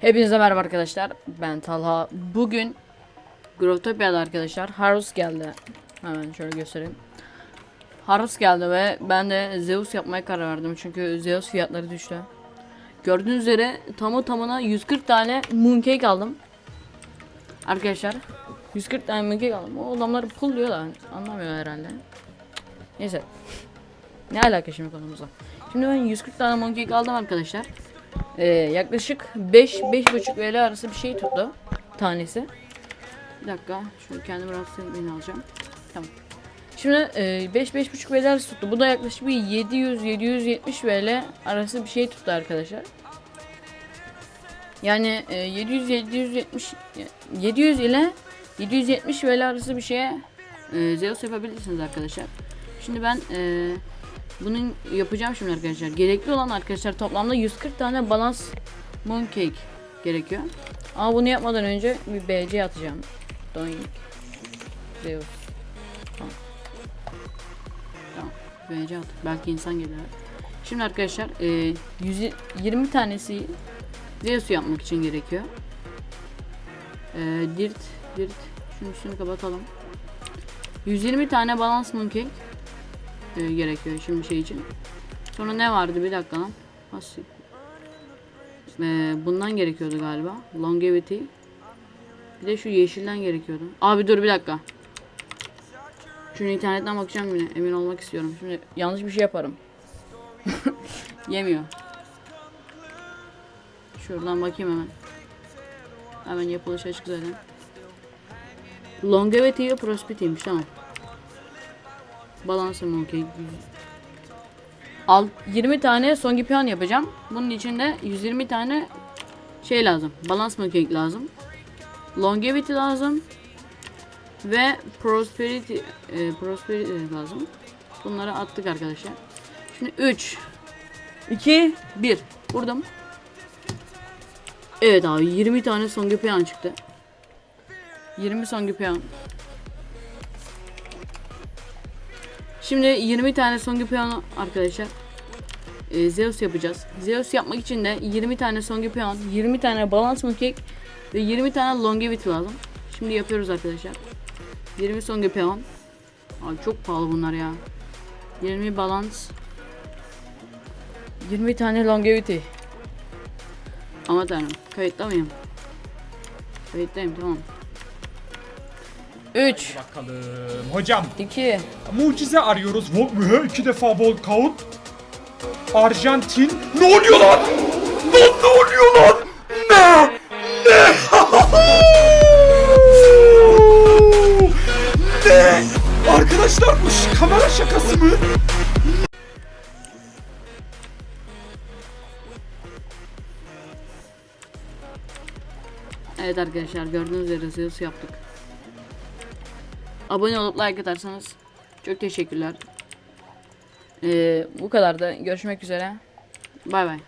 Hepinize merhaba arkadaşlar. Ben Talha. Bugün Grotopia'da arkadaşlar Harus geldi. Hemen şöyle göstereyim. Harus geldi ve ben de Zeus yapmaya karar verdim. Çünkü Zeus fiyatları düştü. Gördüğünüz üzere tamı tamına 140 tane mooncake aldım. Arkadaşlar 140 tane mooncake aldım. O adamlar pul diyor da anlamıyor herhalde. Neyse. Ne alaka şimdi konumuzla? Şimdi ben 140 tane mooncake aldım arkadaşlar. Ee, yaklaşık 5 5,5 VL arası bir şey tuttu tanesi. Bir dakika, şunu kendimi rahatsız etmeyin alacağım. Tamam. Şimdi e, 5 5,5 VL arası tuttu. Bu da yaklaşık bir 700 770 VL arası bir şey tuttu arkadaşlar. Yani e, 700 770 700 ile 770 VL arası bir şeye e, Zeus yapabilirsiniz arkadaşlar. Şimdi ben e, bunun yapacağım şimdi arkadaşlar. Gerekli olan arkadaşlar toplamda 140 tane balans mooncake gerekiyor. Ama bunu yapmadan önce bir BC atacağım. Doink. Zeus. Tamam. BC at. Belki insan gelir. Şimdi arkadaşlar e, 120 tanesi Zeus yapmak için gerekiyor. E, dirt, dirt. Şunu üstünü kapatalım. 120 tane balans mooncake e, gerekiyor şimdi şey için. Sonra ne vardı bir dakika lan. Nasıl? E, bundan gerekiyordu galiba. Longevity. Bir de şu yeşilden gerekiyordu. Abi dur bir dakika. Şunu internetten bakacağım yine. Emin olmak istiyorum. Şimdi yanlış bir şey yaparım. Yemiyor. Şuradan bakayım hemen. Hemen yapılış açık zaten. Longevity ve Prosperity'ymiş tamam. Balance monkey. Al 20 tane songipion yapacağım. Bunun için de 120 tane şey lazım. Balance monkey lazım. Longevity lazım. Ve prosperity e, prosperity lazım. Bunları attık arkadaşlar. Şimdi 3 2 1 Vurdum. Evet abi 20 tane songipion çıktı. 20 songipion. Şimdi 20 tane songi piyano arkadaşlar. e, Zeus yapacağız. Zeus yapmak için de 20 tane songi piyano, 20 tane balans mooncake ve 20 tane longevity lazım. Şimdi yapıyoruz arkadaşlar. 20 songi piyano. Abi çok pahalı bunlar ya. 20 balans. 20 tane longevity. Ama tanrım kayıtta mıyım? Kayıttayım tamam. 3 Bakalım. Hocam 2 mucize arıyoruz. Volkmühe iki defa Volkaut. Arjantin. Ne oluyor lan? Lan ne oluyor lan? Ne? Ne? ne? Arkadaşlar bu ş- kamera şakası mı? Evet arkadaşlar gördüğünüz üzere Zeus yaptık. Abone olup like atarsanız çok teşekkürler. Ee, bu kadar da görüşmek üzere. Bay bay.